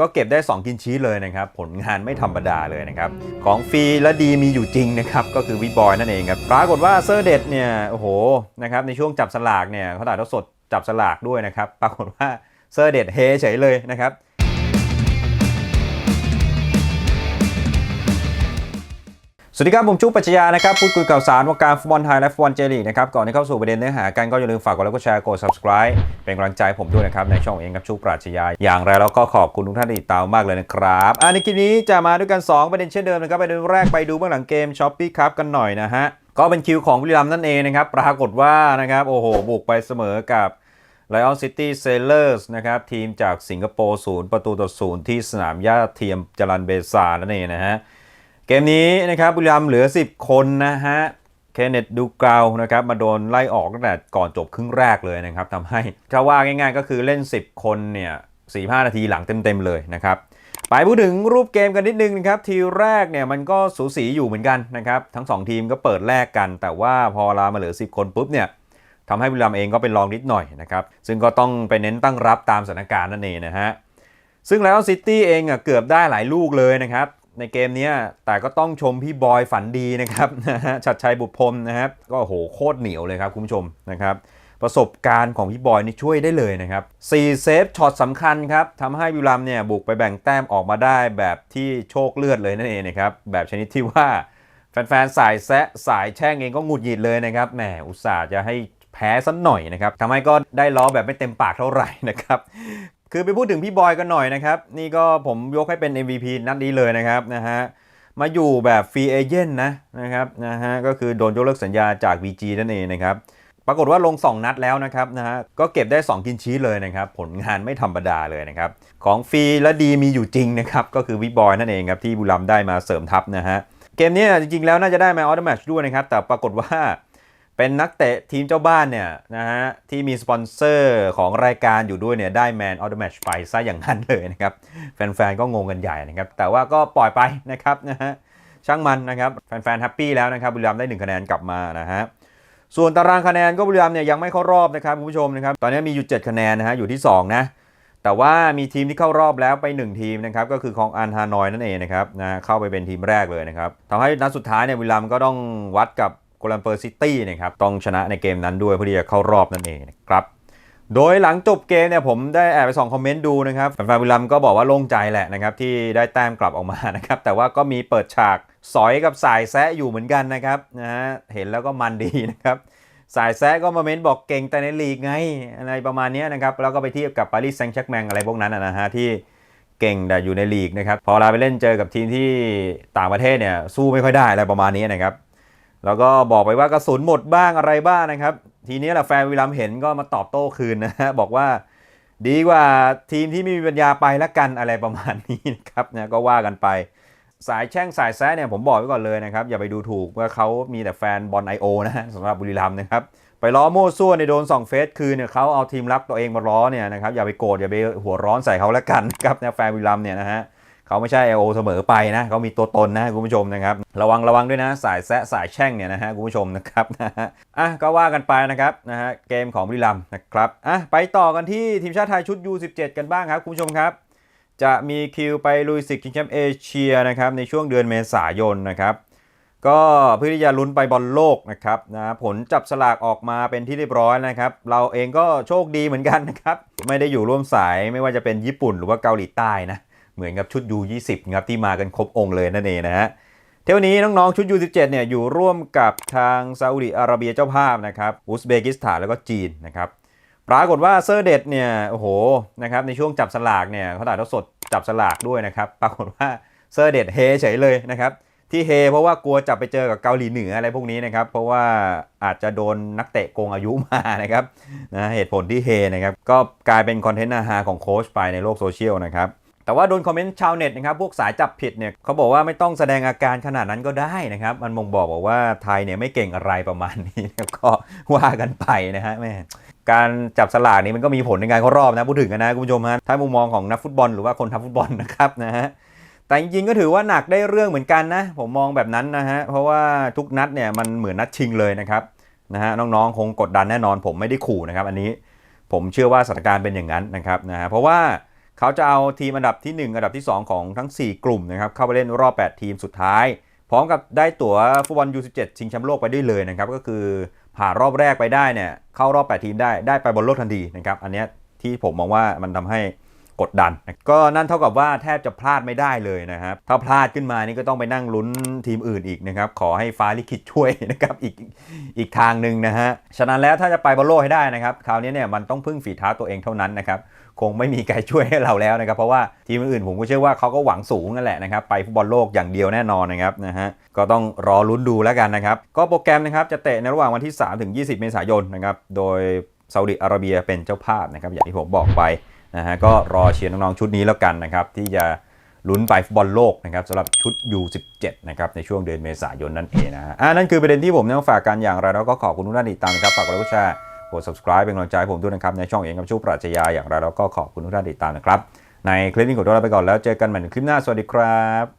ก็เก็บได้ 2 กินชีสเลยนะครับ ผลงานไม่ธรรมดาเลยนะครับ ของฟรีและดีมีอยู่จริงนะครับ ก็คือวิบอยนั่นเองครับ ปรากฏว่าเซอร์เด็ดเนี่ยโอ้โหนะครับในช่วงจับสลากเนี่ยเขาถ่ายทอดสดจับสลากด้วยนะครับ ปรากฏว่าเซอร์เด็ดเฮเฉยเลยนะครับ สวัสดีครับ ผมจุ๊บปัจจยานะครับ พูดคุยข่าวสารวงการฟุตบอลไทยและฟุตบอลเจลีกนะครับ ก่อนที่เข้าสู่ประเด็นเนื้อหากันก็อย่าลืมฝากกดไลค์กดแชร์กด subscribe เป็นกำลังใจผมด้วยนะครับ ในช่องเองกับจุ๊บปรัชญาอย่างไรแล้วก็ขอบคุณทุกท่านที่ติดตามมากเลยนะครับอันในคลิปนี้จะมาด้วยกัน 2 ประเด็นเช่นเดิมนะครับประเด็นแรกไปดูเบื้องหลังเกมช้อปปี้ครับกันหน่อยนะฮะก็เป็นคิวของบุรีรัมย์นั่นเองนะครับปรากฏว่านะครับโอ้โหบุกไปเสมอกับ Lion City Sailors นะครับทีมจากสิงคโปร์ศูนย์ประตูต่อศูนย์ที่สนามหญ้าเทียมจรันเบซานั่นเองนะฮะ เกมนี้นะครับบุรีรัมย์เหลือ 10 คนนะฮะเคนเนตดูกราวนะครับมาโดนไล่ออกตั้งแต่ก่อนจบครึ่งแรกเลยนะครับทำให้ถ้าว่าง่ายๆก็คือเล่น 10 คนเนี่ย45นาทีหลังเต็มๆเลยนะครับไปพูดถึงรูปเกมกันนิดนึงนะครับทีแรกเนี่ยมันก็สูสีอยู่เหมือนกันนะครับทั้ง 2 ทีมก็เปิดแลกกัน แต่ว่าพอลามาเหลือ 10 คนปุ๊บเนี่ยทำให้บุรีรัมย์เองก็เป็นรองนิดหน่อยนะครับซึ่งก็ต้องไปเน้นตั้งรับตามสถานการณ์นั่นเองนะฮะซึ่งแล้วซิตี้เองอะเกือบได้หลายลูกเลยนะครับ ในเกมนี้แต่ก็ต้องชมพี่บอยฝันดีนะครับนะฮะชัดชัยบุตรพรมนะครับ ก็โหโคตรเหนียวเลยครับคุณผู้ชมนะครับ ประสบการณ์ของพี่บอยนี่ช่วยได้เลยนะครับ4เซฟช็อตสำคัญครับทำให้วิลลัมเนี่ยบุกไปแบ่งแต้มออกมาได้แบบที่โชคเลือดเลยนั่นเองนะครับ แบบชนิดที่ว่าแฟนๆ สายแซะสายแช่งเองก็หงุดหงิดเลยนะครับ แหม อุตส่าห์จะให้แพ้สักหน่อยนะครับทำให้ก็ได้ล้อแบบไม่เต็มปากเท่าไหร่นะครับ คือไปพูดถึงพี่บอยกันหน่อยนะครับ นี่ก็ผมยกให้เป็น MVP นัดนี้เลยนะครับนะฮะมาอยู่แบบฟรีเอเจนต์นะนะครับนะฮะก็คือโดนยกเลิกสัญญาจาก VG นั่นเองนะครับปรากฏว่าลง 2 นัดแล้วนะครับนะฮะก็เก็บได้ 2 กินชีสเลยนะครับ ผลงานไม่ธรรมดาเลยนะครับ ของฟรีและดีมีอยู่จริงนะครับ ก็คือวิบอยนั่นเองครับ ที่บุรัมได้มาเสริมทัพนะฮะ เกมนี้จริงๆแล้วน่าจะได้มาออ t ต m แมชด้วยนะครับ แต่ปรากฏว่า เป็นนักเตะทีมเจ้าบ้านเนี่ยนะฮะที่มีสปอนเซอร์ของรายการอยู่ด้วยเนี่ยได้แมนออ t ต m แมชไปซะอย่างนั้นเลยนะครับ แฟนๆ ก็งงกันใหญ่นะครับ แต่ว่าก็ปล่อยไปนะครับนะฮะช่างมันนะครับ แฟนๆ แฮปปี้แล้วนะครับบุรีรัมย์ได้ 1 คะแนนกลับมานะฮะส่วนตารางคะแนนก็บุรีรัมย์เนี่ยยังไม่เข้ารอบนะครับคุณผู้ชมนะครับตอนนี้มีอยู่ 7 คะแนนนะฮะอยู่ที่ 2 นะ แต่ว่ามีทีมที่เข้ารอบแล้วไป 1 ทีมนะครับก็คือของอันฮานอยนั่นเองนะครับนะเข้าไปเป็นทีมแรกเลยนะครับทำให้นัดสุดท้ายเนี่ยบุรีรัมย์ก็ต้องวัดกับ โกลัมเปอร์ซิตี้นะครับต้องชนะในเกมนั้นด้วยเพื่อที่จะเข้ารอบนั่นเองนะครับโดยหลังจบเกมเนี่ยผมได้แอบไปส่องคอมเมนต์ดูนะครับแฟนบุรีรัมก็บอกว่าโล่งใจแหละนะครับที่ได้แต้มกลับออกมานะครับแต่ว่าก็มีเปิดฉากสอยกับสายแซะอยู่เหมือนกันนะครับนะฮะเห็นแล้วก็มันดีนะครับสายแซะก็มาเม้นบอกเก่งแต่ในลีกไงอะไรประมาณนี้นะครับแล้วก็ไปเทียบกับปารีสแซงต์แชร์กแมงอะไรพวกนั้นนะนะฮะที่เก่งแต่อยู่ในลีกนะครับพอเราไปเล่นเจอกับทีมที่ต่างประเทศเนี่ยสู้ไม่ค่อยได้อะไรประมาณนี้นะครับ แล้วก็บอกไปว่ากระสุนหมดบ้างอะไรบ้างนะครับ ทีนี้แหละแฟนวิลลัมเห็นก็มาตอบโต้คืนนะฮะบอกว่าดีกว่าทีมที่ไม่มีปัญญาไปละกันอะไรประมาณนี้นะครับนะก็ว่ากันไป สายแช่งสายแซะเนี่ยผมบอกไว้ก่อนเลยนะครับ อย่าไปดูถูกว่าเขามีแต่แฟนบอลไอโอนะสำหรับบุรีรัมย์นะครับ ไปล้อโม่ซั่วในโดนสองเฟสคืนเนี่ยเขาเอาทีมรับตัวเองมาล้อเนี่ยนะครับอย่าไปโกรธอย่าไปหัวร้อนใส่เขาละกันครับนะแฟนบุรีรัมย์เนี่ยนะฮะ เขาไม่ใช่ IO เสมอไปนะเขามีตัวตนนะคุณผู้ชมนะครับ ระวังระวังด้วยนะ สายแซะสายแช่งเนี่ยนะฮะคุณผู้ชมนะครับนะฮะอะก็ว่ากันไปนะครับนะฮะเกมของบุรีรัมย์นะครับอะไปต่อกันที่ทีมชาติไทยชุด U17 กันบ้างครับคุณผู้ชมครับ จะมีคิวไปลุยศึกชิงแชมป์เอเชียนะครับในช่วงเดือนเมษายนนะครับก็เพื่อที่จะลุ้นไปบอลโลกนะครับนะผลจับสลากออกมาเป็นที่เรียบร้อยนะครับ เราเองก็โชคดีเหมือนกันนะครับ ไม่ได้อยู่ร่วมสายไม่ว่าจะเป็นญี่ปุ่นหรือว่าเกาหลีใต้นะ เหมือนกับชุด U20 ครับที่มากันครบองค์เลยนั่นเองนะฮะเที่ยวนี้น้องๆชุด U17 เนี่ยอยู่ร่วมกับทางซาอุดิอาระเบียเจ้าภาพนะครับอุซเบกิสถานแล้วก็จีนนะครับปรากฏว่าเซอร์เด็ดเนี่ยโอ้โหนะครับในช่วงจับสลากเนี่ยเขาถ่ายทอดสดจับสลากด้วยนะครับปรากฏว่าเซอร์เด็ดเฮเฉยเลยนะครับที่เฮเพราะว่ากลัวจับไปเจอกับเกาหลีเหนืออะไรพวกนี้นะครับเพราะว่าอาจจะโดนนักเตะโกงอายุมานะครับนะเหตุผลที่เฮนะครับก็กลายเป็นคอนเทนต์อาหาของโค้ชไปในโลกโซเชียลนะครับ แต่ว่าโดนคอมเมนต์ชาวเน็ตนะครับพวกสายจับผิดเนี่ยเขาบอกว่าไม่ต้องแสดงอาการขนาดนั้นก็ได้นะครับ มันมงบอกบอกว่าไทยเนี่ยไม่เก่งอะไรประมาณนี้ก็ว่ากันไปนะฮะแม่การจับสลากนี่มันก็มีผลในการเข้ารอบนะพูดถึงกันนะคุณผู้ชมฮะถ้ามุมมองของนักฟุตบอลหรือว่าคนทำฟุตบอลนะครับนะฮะแต่จริงๆก็ถือว่าหนักได้เรื่องเหมือนกันนะ ผมมองแบบนั้นนะฮะเพราะว่าทุกนัดเนี่ยมันเหมือนนัดชิงเลยนะครับนะฮะน้องๆคงกดดันแน่นอน ผมไม่ได้ขู่นะครับ อันนี้ผมเชื่อว่าสถานการณ์เป็นอย่างนั้นนะครับนะฮะเพราะว่า เขาจะเอาทีมอันดับทีหนึ่1 อันดับที่ 2 ของทั้ง 4 กลุ่มนะครับเข้าไปเล่นรอบ 8 ทีมสุดท้าย พร้อมกับได้ตั๋วฟุตบอล U17 ชิงแชมป์โลกไปได้เลยนะครับก็คือผ่านรอบแรกไปได้เนี่ยเข้ารอบ 8 ทีมได้ได้ไปบอลโลกทันทีนะครับอันนี้ที่ผมมองว่ามันทำให้กดดัน ก็นั่นเท่ากับว่าแทบจะพลาดไม่ได้เลยนะครับ ถ้าพลาดขึ้นมานี่ก็ต้องไปนั่งลุ้นทีมอื่นอีกนะครับ ขอให้ฟ้าลิขิตช่วยนะครับอีกอีกทางหนึ่งนะฮะ ฉะนั้นแล้วถ้าจะไปบอลโลกให้ได้นะครับ คราวนี้เนี่ยมันต้องพึ่งฝีเท้าตัวเองเท่านั้นนะครับ คงไม่มีใครช่วยให้เราแล้วนะครับ เพราะว่าทีมอื่นผมก็เชื่อว่าเขาก็หวังสูงนั่นแหละนะครับ ไปฟุตบอลโลกอย่างเดียวแน่นอนนะครับนะฮะก็ต้องรอลุ้นดูแล้วกันนะครับ ก็โปรแกรมนะครับจะเตะในระหว่างวันที่ 3 ถึง 20 เมษายนนะครับโดยซาอุดิอาระเบียเป็นเจ้าภาพนะครับอย่างที่ผมบอกไปนะฮะก็รอเชียร์น้องๆชุดนี้แล้วกันนะครับที่จะลุ้นไปฟุตบอลโลกนะครับสำหรับชุด U17 นะครับในช่วงเดือนเมษายนนั่นเองนะฮะอ่านั่นคือประเด็นที่ผมต้องฝากกันอย่างไรแล้วก็ขอบคุณทุกท่านติดตามนะครับฝากกดไลค์กดแชร์ กด subscribe เป็นกำลังใจให้ผมด้วยนะครับ ในช่องเองกับชูปรัชญาอย่างไรแล้วก็ขอบคุณทุกท่านติดตามนะครับ ในคลิปนี้ขอตัวลาไปก่อนแล้วเจอกันใหม่ในคลิปหน้าสวัสดีครับ